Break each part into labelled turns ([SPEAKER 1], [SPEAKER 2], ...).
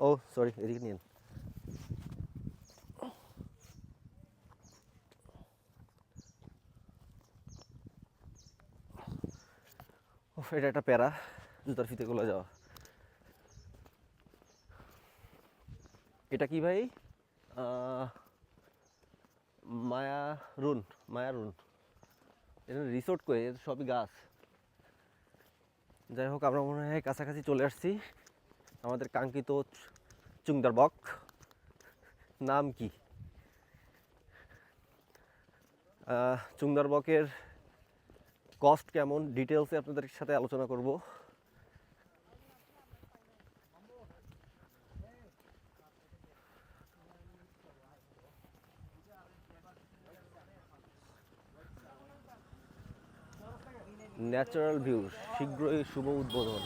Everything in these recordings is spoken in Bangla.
[SPEAKER 1] ও সরি এদিকে নিন উফ, এটা একটা প্যারা জুতার ফিতে গুলো যাওয়া এটা কি ভাই মায়া রুন মায়া রুন এটা রিসোর্ট করে এটা সবই গাছ যাই হোক আমরা মনে হয় কাছাকাছি চলে আসছি আমাদের কাঙ্ক্ষিত চুংদার বক নাম কি? চুংদার বকের কস্ট কেমন? ডিটেলসে আপনাদের সাথে আলোচনা করব। ন্যাচারাল ভিউ শীঘ্রই শুভ উদ্বোধন।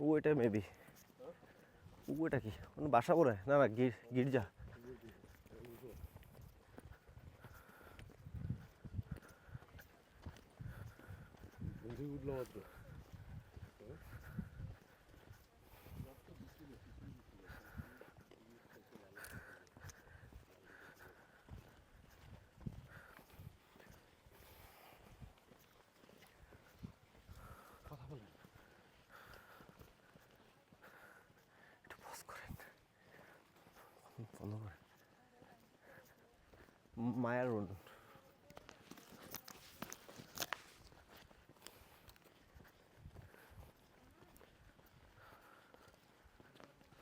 [SPEAKER 1] ও এটা মেবি ও এটা কি? বাসা বলে না না গির- গির্জা। একটু মায়ার রুন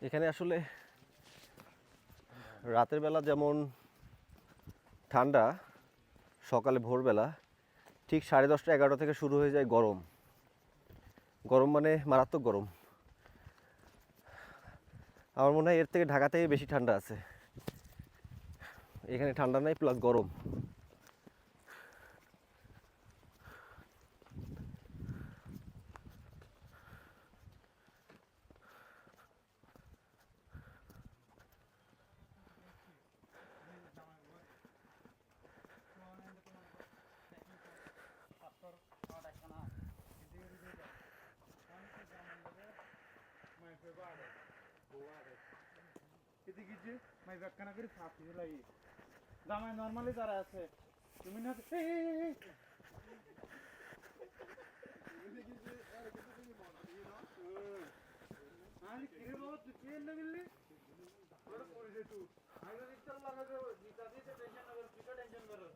[SPEAKER 1] এখানে আসলে রাতের বেলা যেমন ঠান্ডা, সকালে ভোরবেলা, ঠিক সাড়ে দশটা এগারোটা থেকে শুরু হয়ে যায় গরম। গরম মানে মারাত্মক গরম। আমার মনে হয় এর থেকে ঢাকাতেই বেশি ঠান্ডা আছে। এখানে ঠান্ডা নাই প্লাস গরম।
[SPEAKER 2] যে মাই ব্যাকখানা করে ফাঁকি লাগি জামাই নর্মালি যারা আছে তুমি না টেনশন করো।